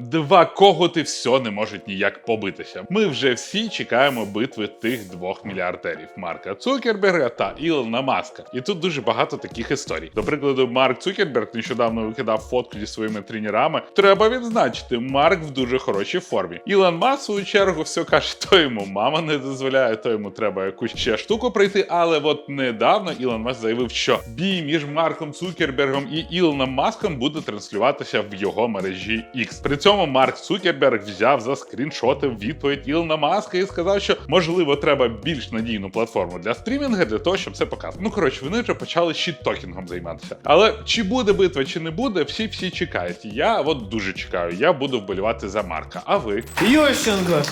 Два коготи все не можуть ніяк побитися. Ми вже всі чекаємо битви тих двох мільярдерів Марка Цукерберга та Ілона Маска. І тут дуже багато таких історій. До прикладу, Марк Цукерберг нещодавно викидав фотку зі своїми тренерами. Треба відзначити, Марк в дуже хорошій формі. Ілон Маск, свою чергу, все каже, то йому мама не дозволяє, то йому треба якусь ще штуку пройти. Але от недавно Ілон Маск заявив, що бій між Марком Цукербергом і Ілоном Маском буде транслюватися в його мережі X. При цьому Марк Цукерберг взяв за скріншотив відповідь Ілона Маска і сказав, що можливо треба більш надійну платформу для стрімінга для того, щоб це показати. Ну коротше, вони вже почали щіттокінгом займатися. Але чи буде битва, чи не буде, всі всі чекають. Я от дуже чекаю. Я буду вболівати за Марка. А ви? Ющенко!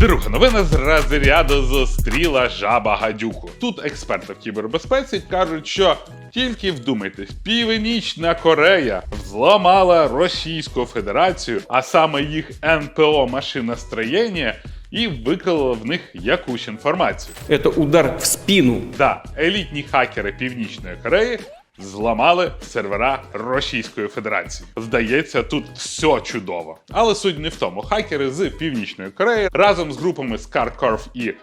Друга новина з розряду зустріла жаба гадюку. Тут експерти в кібербезпеці кажуть, що тільки вдумайтесь, Північна Корея взламала Російську Федерацію, а саме їх НПО машиностроєння, і виклала в них якусь інформацію. Это удар в спину. Да, елітні хакери Північної Кореї зламали сервера Російської Федерації. Здається, тут все чудово. Але суть не в тому. Хакери з Північної Кореї разом з групами ScarCorp і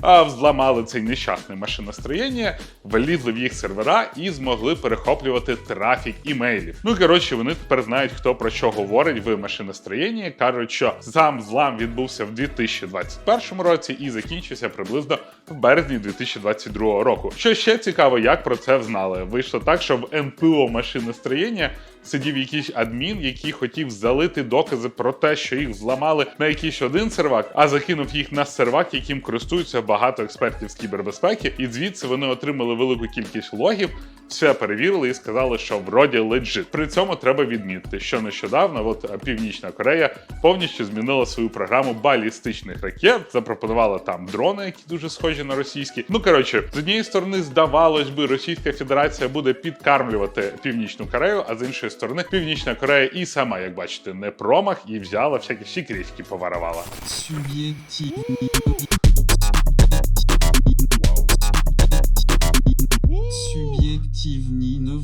а, взламали цей нещасне машиностроєння, влізли в їх сервера і змогли перехоплювати трафік імейлів. Ну коротше, вони тепер знають, хто про що говорить в машиностроєнні. кажуть, що сам злам відбувся в 2021 році і закінчився приблизно в березні 2022 року. Що ще цікаво, як про це взнали. Вийшло так, що в НПО машиностроєння сидів якийсь адмін, який хотів залити докази про те, що їх зламали на якийсь один сервак, а закинув їх на сервак, яким користуються багато експертів з кібербезпеки, і звідси вони отримали велику кількість логів. Все перевірили і сказали, що вроді леджит. При цьому треба відмітити, що нещодавно от Північна Корея повністю змінила свою програму балістичних ракет, запропонувала там дрони, які дуже схожі на російські. Ну коротше, з однієї сторони, здавалось би, Російська Федерація буде підкармлювати Північну Корею, а з іншої сторони, Північна Корея і сама, як бачите, не промах і взяла всякі секретики поварувала.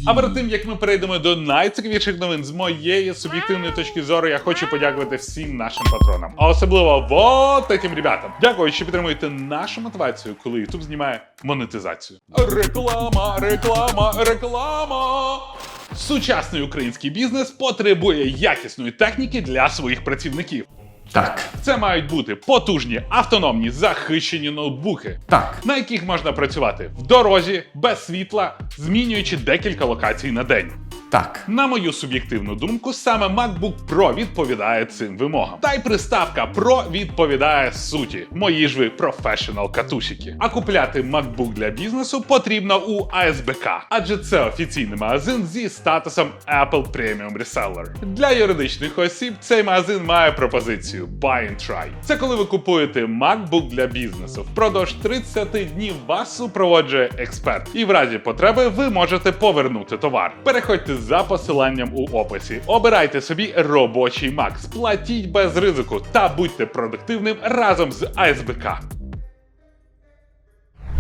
А перед тим як ми перейдемо до найцікавіших новин з моєї суб'єктивної точки зору, я хочу подякувати всім нашим патронам, а особливо вот таким ребятам. Дякую, що підтримуєте нашу мотивацію, коли YouTube знімає монетизацію. Реклама, реклама, реклама. Сучасний український бізнес потребує якісної техніки для своїх працівників. Так, Це мають бути потужні, автономні, захищені ноутбуки, так, на яких можна працювати в дорозі, без світла, змінюючи декілька локацій на день. Так. На мою суб'єктивну думку, саме MacBook Pro відповідає цим вимогам. Та й приставка Pro відповідає суті. Мої ж ви професіонал катусіки. А купляти MacBook для бізнесу потрібно у ASBK, адже це офіційний магазин зі статусом Apple Premium Reseller. Для юридичних осіб цей магазин має пропозицію Buy and Try. Це коли ви купуєте MacBook для бізнесу. Впродовж 30 днів вас супроводжує експерт, і в разі потреби ви можете повернути товар. Переходьте за посиланням у описі. Обирайте собі робочий Mac, сплатіть без ризику та будьте продуктивним разом з АСБК.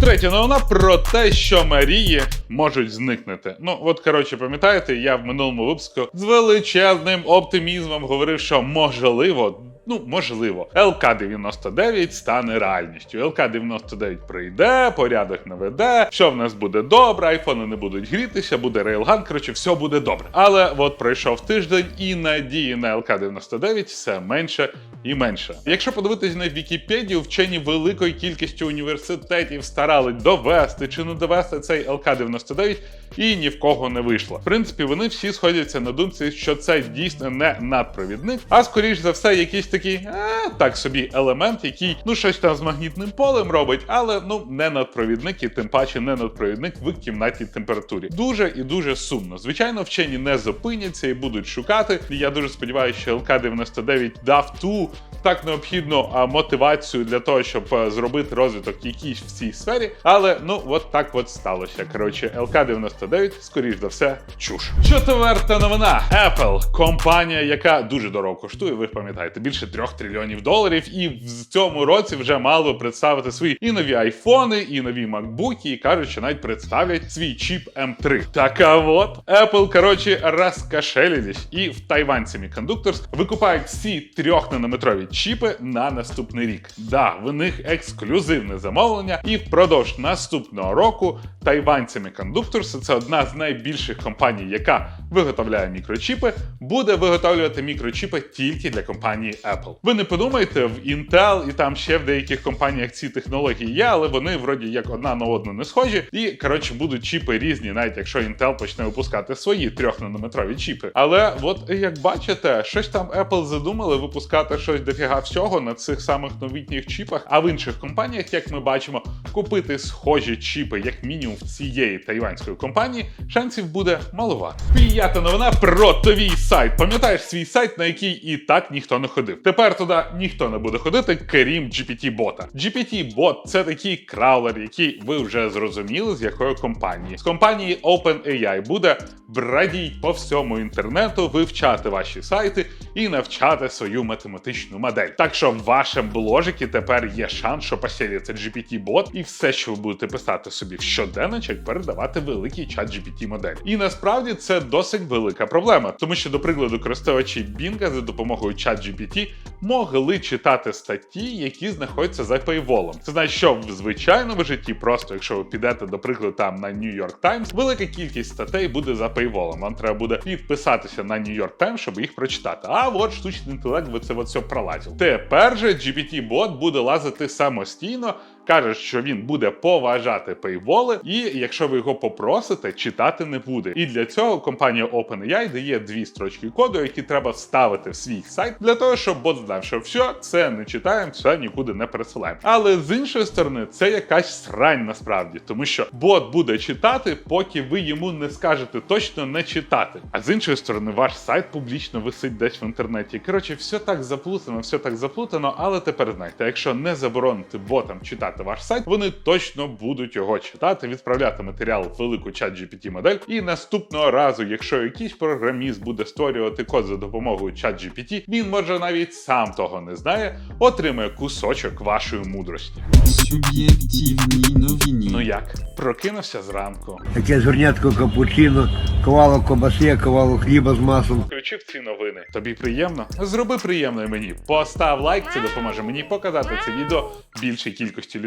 Третя новина про те, що Марії можуть зникнути. Ну, от коротше, пам'ятаєте, я в минулому випуску з величезним оптимізмом говорив, що можливо. Ну, можливо, ЛК-99 стане реальністю. ЛК-99 прийде, порядок наведе, що в нас буде добре, айфони не будуть грітися, буде рейлган, коротше, все буде добре. Але от пройшов тиждень і надії на ЛК-99 все менше і менше. Якщо подивитись на Вікіпедію, вчені великою кількістю університетів старали довести чи не довести цей ЛК-99, і ні в кого не вийшло. В принципі, вони всі сходяться на думці, що це дійсно не надпровідник, а скоріш за все, якийсь такий а, так собі елемент, який ну щось там з магнітним полем робить, але ну не надпровідник, і тим паче не надпровідник в кімнатній температурі. Дуже і дуже сумно. Звичайно, вчені не зупиняться і будуть шукати. Я дуже сподіваюся, що ЛК-99 дав ту так необхідну мотивацію для того, щоб а, зробити розвиток якийсь в цій сфері. Але ну от так от сталося. Коротше, ЛК-99, скоріш за все, чуш. Четверта новина. Apple, компанія, яка дуже дорого коштує, ви пам'ятаєте, більше більше 3 трильйонів доларів, і в цьому році вже мало представити свої і нові айфони, і нові макбуки, і кажуть, що навіть представлять свій чіп М3. Так а от Apple, коротше, розкашелились, і в Taiwan Semiconductors викупають всі 3-нанометрові чіпи на наступний рік. Да, в них ексклюзивне замовлення, і впродовж наступного року Taiwan Semiconductors, це одна з найбільших компаній, яка виготовляє мікрочіпи, буде виготовлювати мікрочіпи тільки для компанії Apple. Ви не подумайте, в Intel і там ще в деяких компаніях ці технології є, але вони вроді як одна на одну не схожі. І коротше будуть чіпи різні, навіть якщо Intel почне випускати свої 3-нанометрові чіпи. Але от як бачите, щось там Apple задумали випускати щось дофіга всього на цих самих новітніх чіпах. А в інших компаніях, як ми бачимо, купити схожі чіпи, як мінімум в цієї тайванської компанії, шансів буде маловато. П'ята новина про твій сайт. Пам'ятаєш свій сайт, на який і так ніхто не ходив. Тепер туди ніхто не буде ходити, крім GPT-бота. GPT-бот це такий краулер, який ви вже зрозуміли, з якої компанії. З компанії OpenAI буде брадіть по всьому інтернету, вивчати ваші сайти і навчати свою математичну модель. Так що в вашому бложикі тепер є шанс, що поселиться GPT-бот, і все, що ви будете писати собі в щоденничок, передавати великий чат GPT модель. І насправді це досить велика проблема, тому що, до прикладу, користувачі Bing за допомогою чат GPT могли читати статті, які знаходяться за пейволом. Це значить, що в звичайному житті, просто якщо ви підете, до прикладу, там на New York Times, велика кількість статей буде за пейволом. Вам треба буде підписатися на New York Times, щоб їх прочитати. А от штучний інтелект це все пролазив. Тепер же GPT-бот буде лазити самостійно. Каже, що він буде поважати пейволи, і якщо ви його попросите, читати не буде. І для цього компанія OpenAI дає дві строчки коду, які треба вставити в свій сайт, для того, щоб бот знав, що все це не читаємо, все нікуди не пересилаємо. Але з іншої сторони, це якась срань насправді, тому що бот буде читати, поки ви йому не скажете точно не читати. А з іншої сторони, ваш сайт публічно висить десь в інтернеті. Коротше, все так заплутано, все так заплутано, але тепер знайте, якщо не заборонити ботам читати ваш сайт, вони точно будуть його читати, відправляти матеріал в велику чат GPT модель. І наступного разу, якщо якийсь програміст буде створювати код за допомогою чат GPT, він може навіть сам того не знає, отримає кусочок вашої мудрості. Суб'єктивні новини. Ну як, прокинувся зранку, Таке зернятко капучино, ковало кобаси, ковало хліба з маслом. включив ці новини. Тобі приємно? Зроби приємно мені. Постав лайк, це допоможе мені показати це відео більшій кількості людей.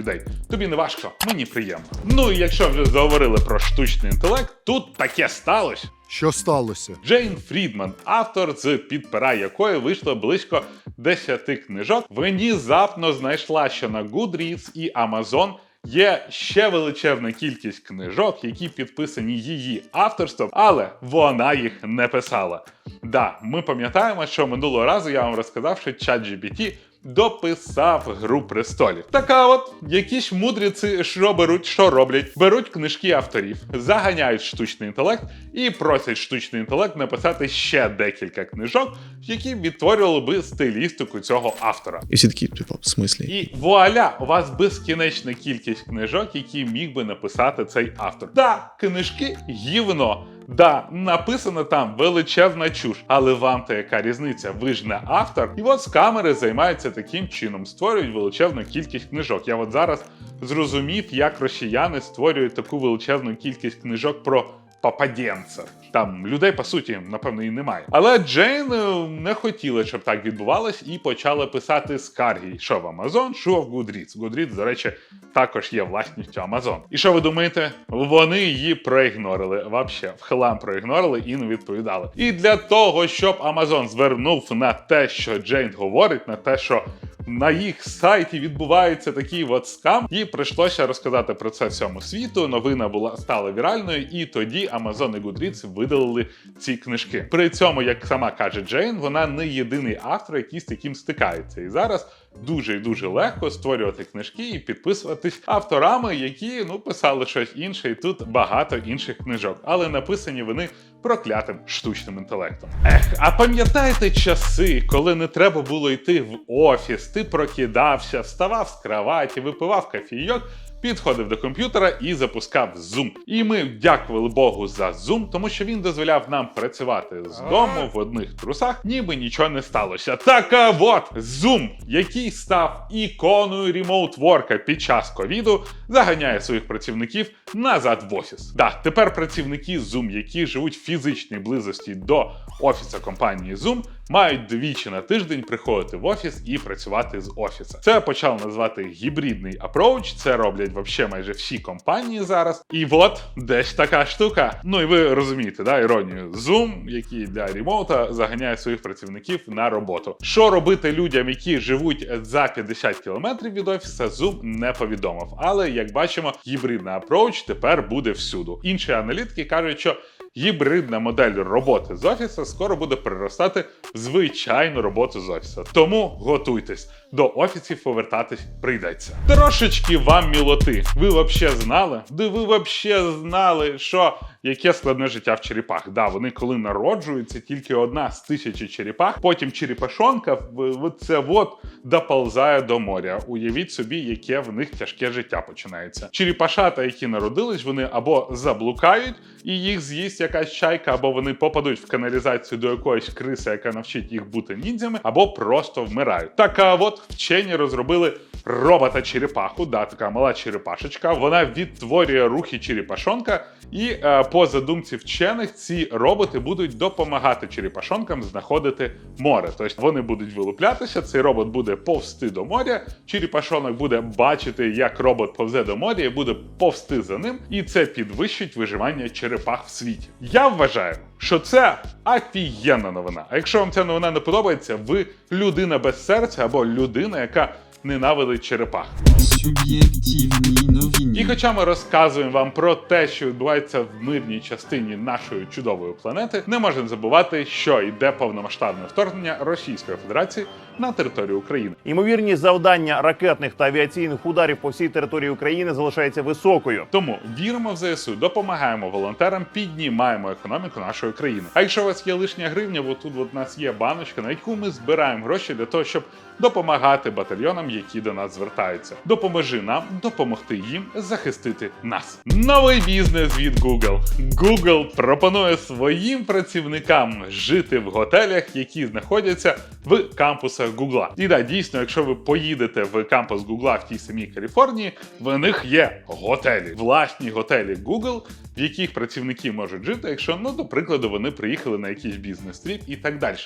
Тобі не важко, мені приємно. Ну і якщо вже заговорили про штучний інтелект, тут таке сталося. Що сталося? Джейн Фрідман, автор, з під пера якої вийшло близько 10 книжок, внезапно знайшла, що на Goodreads і Amazon є ще величезна кількість книжок, які підписані її авторством, але вона їх не писала. Да, ми пам'ятаємо, що минулого разу я вам розказав, що ChatGPT дописав гру престолів. Така от якісь мудриці що беруть, що роблять, беруть книжки авторів, заганяють штучний інтелект і просять штучний інтелект написати ще декілька книжок, які відтворювали би стилістику цього автора. І всі такі, типу, в смислі? І вуаля, у вас безкінечна кількість книжок, які міг би написати цей автор. Да, книжки гівно. Да, написано там величезна чуш, але вам то яка різниця? Ви ж не автор. І от з камери займаються таким чином, створюють величезну кількість книжок. Я от зараз зрозумів, як росіяни створюють таку величезну кількість книжок про попаденця. Там людей по суті, напевно, і немає. Але Джейн е, не хотіла, щоб так відбувалось, і почала писати скарги, що в Amazon, що в Goodreads. Goodreads, до речі, також є власністю Amazon. І що ви думаєте? Вони її проігнорили. Вообще, в хлам проігнорили і не відповідали. І для того, щоб Amazon звернув на те, що Джейн говорить, на те, що на їх сайті відбувається такий от скам, їй прийшлося розказати про це всьому світу. Новина була стала віральною, і тоді Amazon і Goodreads видалили ці книжки. При цьому, як сама каже Джейн, вона не єдиний автор, який з таким стикається. І зараз дуже і дуже легко створювати книжки і підписуватись авторами, які ну писали щось інше, і тут багато інших книжок, але написані вони проклятим штучним інтелектом. Ех, а пам'ятаєте часи, коли не треба було йти в офіс, ти прокидався, вставав з кроваті, випивав кофійок, підходив до комп'ютера і запускав Zoom. І ми дякували Богу за Zoom, тому що він дозволяв нам працювати з дому в одних трусах, ніби нічого не сталося. Так а от Zoom, який став іконою ремоут-ворка під час ковіду, заганяє своїх працівників назад в офіс. Да, тепер працівники Zoom, які живуть в фізичній близості до офісу компанії Zoom, мають двічі на тиждень приходити в офіс і працювати з офісу. Це почали назвати гібридний апроуч. Це роблять вообще майже всі компанії зараз. І от десь така штука. Ну і ви розумієте, да, іронію. Zoom, який для ремоута заганяє своїх працівників на роботу. Що робити людям, які живуть за 50 кілометрів від офіса, Zoom не повідомив. Але як бачимо, гібридний апроуч тепер буде всюду. Інші аналітики кажуть, що гібридна модель роботи з офісу скоро буде переростати в звичайну роботу з офісу. Тому готуйтесь до офісів повертатись прийдеться. Трошечки вам мілоти. Ви вообще знали? Да ви вообще знали, що яке складне життя в черепах. Да, вони коли народжуються, тільки одна з тисячі черепах. Потім черепашонка в це от доползає до моря. Уявіть собі, яке в них тяжке життя починається. Черепашата, які народились, вони або заблукають і їх з'їсть якась чайка, або вони попадуть в каналізацію до якоїсь криси, яка навчить їх бути ніндзями, або просто вмирають. Так а от вчені розробили робота черепаху, да, така мала черепашечка. Вона відтворює рухи черепашонка, і е, по задумці вчених ці роботи будуть допомагати черепашонкам знаходити море. Тобто вони будуть вилуплятися, цей робот буде повсти до моря, черепашонок буде бачити, як робот повзе до моря, і буде повсти за ним, і це підвищить виживання черепах в світі. Я вважаю, що це офігенна новина. А якщо вам ця новина не подобається, ви людина без серця або людина, яка ненавидить черепах. Суб'єктивні новини. І хоча ми розказуємо вам про те, що відбувається в мирній частині нашої чудової планети, не можемо забувати, що йде повномасштабне вторгнення Російської Федерації на територію України. Ймовірність завдання ракетних та авіаційних ударів по всій території України залишається високою. Тому віримо в ЗСУ, допомагаємо волонтерам, піднімаємо економіку нашої країни. А якщо у вас є лишня гривня, от тут у нас є баночка, на яку ми збираємо гроші для того, щоб допомагати батальйонам, які до нас звертаються. Допоможи нам допомогти їм захистити нас. Новий бізнес від Google. Google пропонує своїм працівникам жити в готелях, які знаходяться в кампусах Google. І да, дійсно, якщо ви поїдете в кампус Google в тій самій Каліфорнії, в них є готелі, власні готелі Google, в яких працівники можуть жити, якщо, ну, до прикладу, вони приїхали на якийсь бізнес-тріп і так далі.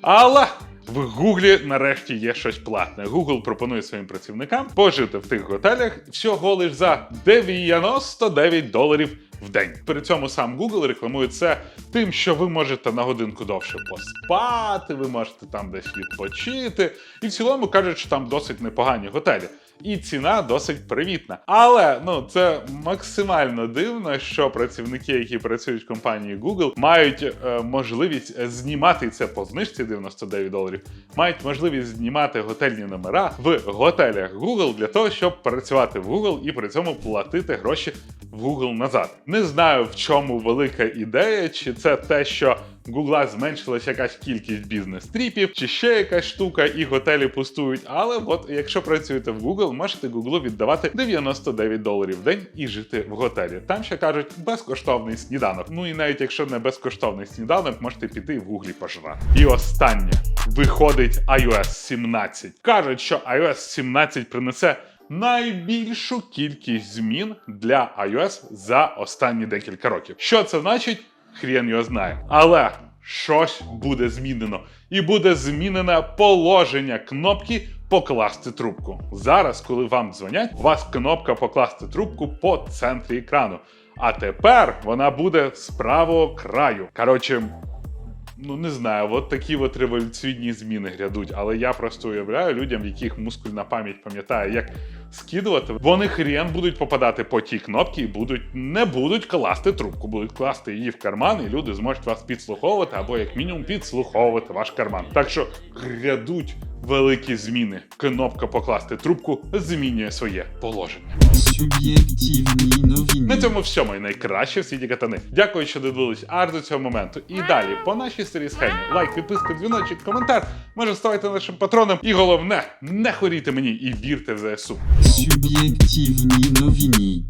Але в Гуглі нарешті є щось платне. Google пропонує своїм працівникам пожити в тих готелях всього лиш за 99 доларів в день. При цьому сам Google рекламує це тим, що ви можете на годинку довше поспати, ви можете там десь відпочити. І в цілому кажуть, що там досить непогані готелі. І ціна досить привітна. Але ну це максимально дивно, що працівники, які працюють в компанії Google, мають е, можливість знімати це по знижці 99 доларів, мають можливість знімати готельні номера в готелях Google для того, щоб працювати в Google і при цьому платити гроші в Google назад. Не знаю, в чому велика ідея, чи це те, що Гугла зменшилась якась кількість бізнес-тріпів, чи ще якась штука, і готелі пустують. Але от якщо працюєте в Google, можете Гуглу віддавати 99 доларів в день і жити в готелі. Там ще кажуть безкоштовний сніданок. Ну і навіть якщо не безкоштовний сніданок, можете піти в Гуглі пожрати. І останнє виходить iOS 17. Кажуть, що iOS 17 принесе. Найбільшу кількість змін для iOS за останні декілька років. Що це значить? Хрен його знає. Але щось буде змінено. І буде змінене положення кнопки покласти трубку. Зараз, коли вам дзвонять, у вас кнопка покласти трубку по центрі екрану. А тепер вона буде з правого краю. Коротше, Ну не знаю, от такі от революційні зміни грядуть. Але я просто уявляю людям, яких мускульна пам'ять пам'ятає, як скидувати. Вони хрен будуть попадати по тій кнопці і будуть не будуть класти трубку, будуть класти її в карман, і люди зможуть вас підслуховувати або як мінімум підслуховувати ваш карман. Так що грядуть великі зміни. Кнопка покласти трубку змінює своє положення. Суб'єктивні новини. На цьому все мої найкраще в світі катани. Дякую, що додивились аж до цього моменту. І далі по нашій старій схемі. Лайк, підписка, дзвіночок, коментар. Може ставайте нашим патроном. І головне, не хворійте мені і вірте в ЗСУ. Суб'єктивні новини.